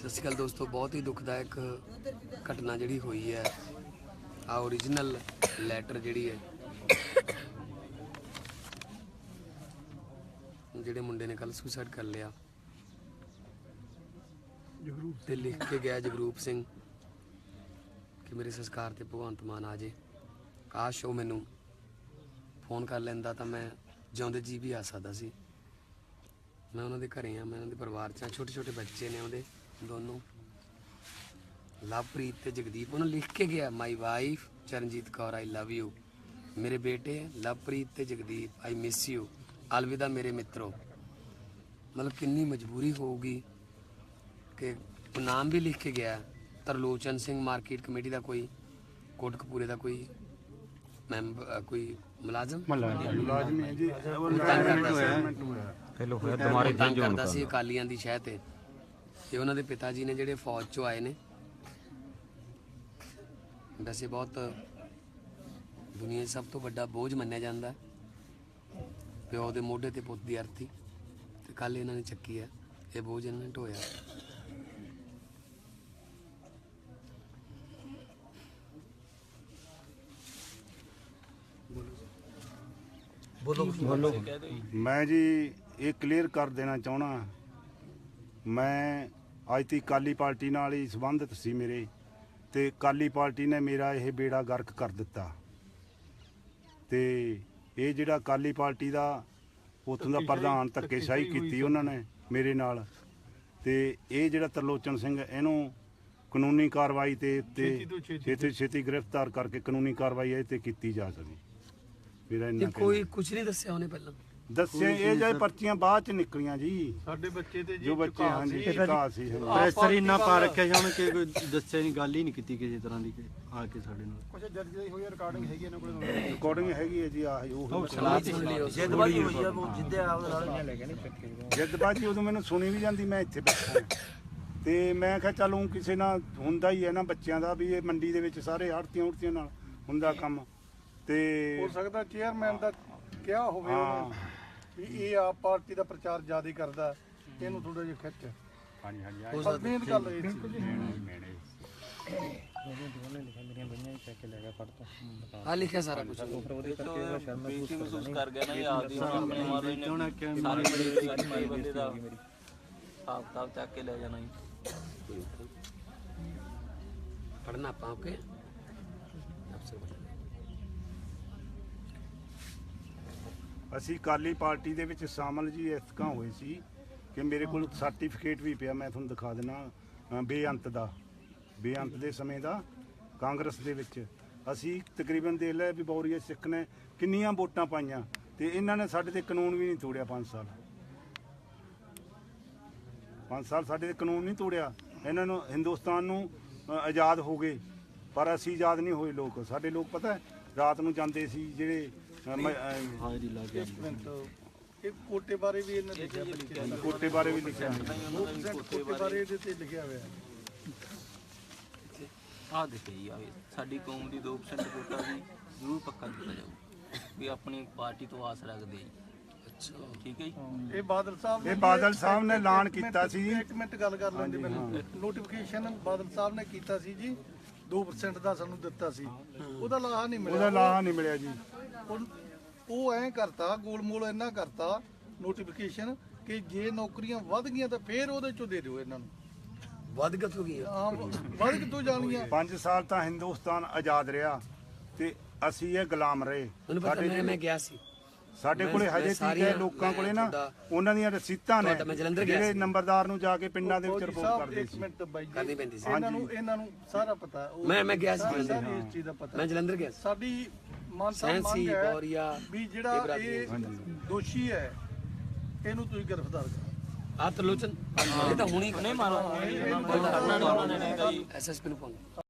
ਸਤਿ ਸ਼੍ਰੀ ਅਕਾਲ ਦੋਸਤੋ, ਬਹੁਤ ਹੀ ਦੁਖਦਾਇਕ ਘਟਨਾ ਜਿਹੜੀ ਹੋਈ ਹੈ। ਆ origignal ਲੈਟਰ ਜਿਹੜੀ ਹੈ। ਜਿਹੜੇ ਮੁੰਡੇ ਨੇ ਕੱਲ ਸੁਸਾਈਡ ਕਰ ਲਿਆ। ਜਗਰੂਪ ਤੇ ਲਿਖ ਕੇ ਗਿਆ ਜਗਰੂਪ ਸਿੰਘ ਕਿ ਮੇਰੇ ਸੰਸਕਾਰ ਤੇ ਭਗਵੰਤ ਮਾਨ ਆ ਜੇ। ਕਾਸ਼ ਉਹ ਮੈਨੂੰ ਫੋਨ ਕਰ ਲੈਂਦਾ ਤਾਂ ਮੈਂ ਜਿਉਂਦੇ ਜੀ ਵੀ ਆ ਸਕਦਾ ਸੀ। ਮੈਂ ਉਹਨਾਂ ਦੇ ਘਰੇ ਆ, ਮੈਂ ਉਹਨਾਂ ਦੇ ਪਰਿਵਾਰ ਚ ਆ ਛੋਟੇ ਛੋਟੇ ਬੱਚੇ ਨੇ ਉਹਦੇ। ਦੋਨੋਂ। ਲਵਪ੍ਰੀਤ ਤੇ ਜਗਦੀਪ ਉਹਨਾਂ ਲਿਖ ਕੇ ਗਿਆ my wife Charanjit Kaur I love you ਮੇਰੇ ਬੇਟੇ ਲਵਪ੍ਰੀਤ ਤੇ ਜਗਦੀਪ ਆਈ ਮਿਸ ਯੂ ਅਲਵਿਦਾ ਮੇਰੇ ਮਿੱਤਰੋ। ਮਤਲਬ ਕਿੰਨੀ ਮਜਬੂਰੀ ਹੋਊਗੀ ਕਿ ਉਹ ਨਾਮ ਵੀ ਲਿਖ ਕੇ ਗਿਆ। ਤਰਲੋਚਨ ਸਿੰਘ ਮਾਰਕੀਟ ਕਮੇਟੀ ਦਾ ਕੋਈ ਕੋਟਕਪੂਰੇ ਦਾ ਕੋਈ ਮੈਂਬਰ ਕੋਈ ਮੁਲਾਜ਼ਮ? ਮੁਲਾਜ਼ਮ। ਹੈ ਜੀ। ਹੈਲੋ ਹੋਇਆ। ਤੰਗ ਤੰਜ ਹੋਣ ਕਰਦਾ ਸੀ ਅਕਾਲੀਆਂ ਦੀ ਸ਼ਹਿ ਤੇ। ਤੇ ਉਹਨਾਂ ਦੇ ਪਿਤਾ ਜੀ ਨੇ ਜਿਹੜੇ ਫੌਜ ਚੋਂ ਆਏ ਨੇ। ਵੈਸੇ ਬਹੁਤ ਦੁਨੀਆ 'ਚ ਸਭ ਤੋਂ ਵੱਡਾ ਬੋਝ ਮੰਨਿਆ ਜਾਂਦਾ। ਪਿਓ ਦੇ ਮੋਢੇ ਤੇ ਪੁੱਤ ਦੀ ਅਰਥੀ ਤੇ ਕੱਲ ਇਹਨਾਂ ਨੇ ਚੱਕੀ ਹੈ। ਇਹ ਬੋਝ ਇਹਨਾਂ ਨੇ ਢੋਇਆ ਮੈਂ ਜੀ ਇਹ ਕਲੀਅਰ ਕਰ ਦੇਣਾ ਚਾਹਣਾ ਮੈਂ ਅੱਜ ਤੀ ਕਾਲੀ ਪਾਰਟੀ ਨਾਲ ਹੀ ਸੰਬੰਧਿਤ ਸੀ ਮੇਰੇ ਤੇ ਕਾਲੀ ਪਾਰਟੀ ਨੇ ਮੇਰਾ ਇਹ ਬੇੜਾ ਗਰਕ ਕਰ ਦਿੱਤਾ। ਤੇ ਇਹ ਜਿਹੜਾ ਕਾਲੀ ਪਾਰਟੀ ਦਾ ਉਥੋਂ ਦਾ ਪ੍ਰਧਾਨ ਧੱਕੇਸ਼ਾਹੀ ਕੀਤੀ ਉਹਨਾਂ ਨੇ ਮੇਰੇ ਨਾਲ। ਤੇ ਇਹ ਜਿਹੜਾ ਤਰਲੋਚਨ ਸਿੰਘ ਇਹਨੂੰ ਕਾਨੂੰਨੀ ਕਾਰਵਾਈ ਤੇ ਤੇ ਛੇਤੀ ਛੇਤੀ ਗ੍ਰਿਫਤਾਰ ਕਰਕੇ ਕਾਨੂੰਨੀ ਕਾਰਵਾਈ ਇਹ ਤੇ ਕੀਤੀ ਜਾ ਸਕੇ ਮੇਰਾ ਇੰਨਾ ਕੋਈ ਕੁਝ ਨਹੀਂ ਦੱਸਿਆ ਉਹਨੇ ਪਹਿਲਾਂ। ਦੱਸਿਆ ਇਹ ਜੇ ਪਰਚੀਆਂ ਬਾਅਦ ਚ ਨਿਕਲੀਆਂ ਜੀ। ਸਾਡੇ ਬੱਚੇ ਤੇ ਜੀ ਜੋ ਬੱਚੇ ਹਾਂਜੀ ਸੀ। ਸ਼ਿਕਾ ਸੀ। ਪ੍ਰੈਸ਼ਰ ਇੰਨਾ ਪਾ ਰੱਖਿਆ ਸੀ ਉਹਨੇ ਕਿ ਕੋਈ ਦੱਸਿਆ ਨਹੀਂ ਗੱਲ ਹੀ ਨਹੀਂ ਕੀਤੀ ਕਿਸੇ ਤਰ੍ਹਾਂ ਦੀ ਕਿ ਆ ਕੇ ਸਾਡੇ ਨਾਲ। ਕੁਛ ਜੱਜ ਦੀ ਹੋਈ ਰਿਕਾਰਡਿੰਗ ਹੈਗੀ ਇਹਨਾਂ ਕੋਲ? ਰਿਕਾਰਡਿੰਗ ਹੈਗੀ ਹੈ ਜੀ ਆਹ ਉਹ ਸਲਾਹ ਸੁਣ ਲਿਓ। ਜਦਬਾਜੀ ਹੋਈ ਆ ਉਹ ਜਿੱਦੇ ਆਪ ਨਾਲ ਜਦਬਾਜੀ ਉਦੋਂ ਮੈਨੂੰ ਸੁਣੀ ਵੀ ਜਾਂਦੀ ਮੈਂ ਇੱਥੇ ਬੈਠਾ ਹਾਂ। ਤੇ ਮੈਂ ਕਿਹਾ ਚੱਲ ਊਂ ਕਿਸੇ ਨਾਲ ਹੁੰਦਾ ਹੀ ਹੈ ਨਾ ਬੱਚਿਆਂ ਦਾ ਵੀ ਇਹ ਮੰਡੀ ਦੇ ਵਿੱਚ ਸਾਰੇ ਆੜਤੀਆਂ ਉੜਤੀਆਂ ਨਾਲ ਹੁੰਦਾ ਕੰਮ। ਤੇ ਹੋ ਸਕਦਾ ਚੇਅਰਮੈਨ ਦਾ ਕਿਹਾ ਹੋਵੇ ਹਾਂ। ਉਹਨੇ ਵੀ ਇਹ ਆਪ ਪਾਰਟੀ ਦਾ ਪ੍ਰਚਾਰ ਜ਼ਿਆਦਾ ਕਰਦਾ ਇਹਨੂੰ ਥੋੜਾ ਜਿਹਾ ਖਿੱਚ। ਹਾਂਜੀ ਹਾਂਜੀ ਹੋ ਪਰ ਮੇਨ ਗੱਲ ਇਹ ਸੀ। ਆ ਲਿਖਿਆ ਸਾਰਾ ਕੁਝ ਬੇਇੱਜ਼ਤੀ ਮਹਿਸੂਸ ਕਰ ਗਿਆ ਨਾ ਇਹ ਆਪਦੀ ਹੁਣ ਆਪਣੇ ਮਾਰੇ ਨੇ। ਕਿਉਂ ਕਿ ਸਾਰੇ ਬੜੇ ਸਾਰੀ ਬੰਦੇ ਦਾ ਸਾਫ਼ ਸਾਫ਼ ਚੱਕ ਕੇ ਲੈ ਜਾਣਾ ਜੀ। ਪੜਨਾ ਆਪਾਂ ਓਕੇ? ਅਸੀਂ ਕਾਲੀ ਪਾਰਟੀ ਦੇ ਵਿੱਚ ਸ਼ਾਮਲ ਜੀ ਇਸ ਤਰ੍ਹਾਂ ਹੋਏ ਸੀ ਕਿ ਮੇਰੇ ਕੋਲ ਸਰਟੀਫਿਕੇਟ ਵੀ ਪਿਆ ਮੈਂ ਤੁਹਾਨੂੰ ਦਿਖਾ ਦੇਣਾ ਬੇਅੰਤ ਦਾ ਬੇਅੰਤ ਦੇ ਸਮੇਂ ਦਾ ਕਾਂਗਰਸ ਦੇ ਵਿੱਚ। ਅਸੀਂ ਤਕਰੀਬਨ ਦੇ ਲੈ ਵੀ ਬੌਰੀਆ ਸਿੱਖ ਨੇ ਕਿੰਨੀਆਂ ਵੋਟਾਂ ਪਾਈਆਂ ਤੇ ਇਹਨਾਂ ਨੇ ਸਾਡੇ ਤੇ ਕਾਨੂੰਨ ਵੀ ਨਹੀਂ ਤੋੜਿਆ 5 ਸਾਲ। 5 ਸਾਲ ਸਾਡੇ ਤੇ ਕਾਨੂੰਨ ਨਹੀਂ ਤੋੜਿਆ। ਇਹਨਾਂ ਨੂੰ ਹਿੰਦੁਸਤਾਨ ਨੂੰ ਆਜ਼ਾਦ ਹੋ ਗਏ ਪਰ ਅਸੀਂ ਆਜ਼ਾਦ ਨਹੀਂ ਹੋਏ ਲੋਕ। ਸਾਡੇ ਲੋਕ ਪਤਾ ਹੈ, ਰਾਤ ਨੂੰ ਜਾਂਦੇ ਸੀ ਜਿਹੜੇ ਹਾਜ਼ਰੀ ਲਾ ਕੇ ਇੱਕ ਮਿੰਟ। ਇਹ ਕੋਟੇ ਬਾਰੇ ਵੀ ਇਹਨੇ ਲਿਖਿਆ ਬੱਚੇ ਦਾ ਕੋਟੇ ਬਾਰੇ ਵੀ ਲਿਖਿਆ ਹੈ। 2% ਕੋਟੇ ਬਾਰੇ। ਇਹਦੇ ਤੇ ਲਿਖਿਆ ਹੋਇਆ ਹੈ। ਆਹ ਦੇਖੋ ਜੀ ਆਹ ਸਾਡੀ ਕੌਮ ਦੀ 2% ਵੋਟਾਂ ਦੀ ਜ਼ਰੂਰ ਪੱਕਾ ਕੀਤਾ ਜਾਊ। ਵੀ ਆਪਣੀ ਪਾਰਟੀ ਤੋਂ ਆਸ ਰੱਖਦੇ ਜੀ ਅੱਛਾ। ਠੀਕ ਹੈ ਜੀ? ਇਹ ਬਾਦਲ ਸਾਹਿਬ ਇਹ ਬਾਦਲ ਸਾਹਿਬ ਨੇ ਐਲਾਨ ਇੱਕ ਮਿੰਟ- ਕੀਤਾ ਸੀ। ਇੱਕ ਮਿੰਟ ਗੱਲ ਕਰ ਲੈਂਦੇ ਮੈਨੂੰ ਨੋਟੀਫਿਕੇਸ਼ਨ ਬਾਦਲ ਸਾਹਿਬ ਨੇ ਕੀਤਾ ਸੀ ਜੀ। 2% ਦਾ ਸਾਨੂੰ ਦਿੱਤਾ ਸੀ। ਉਹਦਾ ਲਾਹਾ ਨਹੀਂ ਮਿਲਿਆ। ਉਹਦਾ ਲਾਹਾ ਨਹੀਂ ਮਿਲਿਆ ਜੀ। ਉਹ- ਉਹ ਐਂ ਕਰਤਾ ਗੋਲਮੋਲ ਇੰਨਾ ਕਰਤਾ ਨੋਟੀਫਿਕੇਸ਼ਨ ਕਿ ਜੇ ਨੌਕਰੀਆਂ ਵਧ ਗਈਆਂ ਤਾਂ ਫੇਰ ਉਹਦੇ ਚੋਂ ਦੇ ਦਿਓ ਇਹਨਾਂ ਨੂੰ। ਵੱਧ ਗਤ ਹੋ ਗਈ ਹੈ। ਆਮ ਵਧ ਕਿਤੋਂ ਜਾਣਗੀਆਂ? 5 ਸਾਲ ਤਾਂ ਹਿੰਦੁਸਤਾਨ ਆਜ਼ਾਦ ਰਿਹਾ ਤੇ ਅਸੀਂ ਇਹ ਗੁਲਾਮ ਰਹੇ। ਪਤਾ ਮੈਂ ਮੈਂ ਗਿਆ ਸੀ। ਸਾਡੇ ਕੋਲੇ ਹਜੇ ਤੀਕ ਹੈ ਲੋਕਾਂ ਕੋਲੇ ਨਾ ਉਹਨਾਂ ਦੀਆਂ ਰਸੀਤਾਂ ਨੇ ਜਿਹੜੇ ਸੀ। ਨੰਬਰਦਾਰ ਨੂੰ ਜਾ ਕੇ ਪਿੰਡਾਂ ਦੇ ਵਿੱਚ ਰਿਪੋਰਟ ਕਰਦੇ ਸੀ। ਕਰਨੀ ਪੈਂਦੀ ਇਹਨਾਂ ਨੂੰ ਇਹਨਾਂ ਨੂੰ ਸਾਰਾ ਪਤਾ। ਮੈਂ- ਮੈਂ ਗਿਆ ਸੀ ਜਲੰਧਰ। ਸਾਰੀ ਇਸ ਚੀਜ਼ ਦਾ ਪਤਾ। ਮੈਂ ਜਲੰਧਰ ਗਿਆ ਸੀ। ਸਾਡੀ ਮਾਨ ਸਾਹਿਬ ਸੈਂਸੀ, ਮੰਗ ਹੈ ਬੌਰੀਆ, ਵੀ ਜਿਹੜਾ ਇਹ ਦੋਸ਼ੀ ਹੈ ਇਹਨੂੰ ਤੁਸੀਂ ਗ੍ਰਿਫਤਾਰ ਕਰੋ। ਆ ਤਰਲੋਚਨ ਇਹ ਤਾਂ ਹੁਣੀ ਨਹੀਂ ਮਾਰੋ। ਐਸਐਸਪੀ ਨੂੰ ਪਾਉਣਾ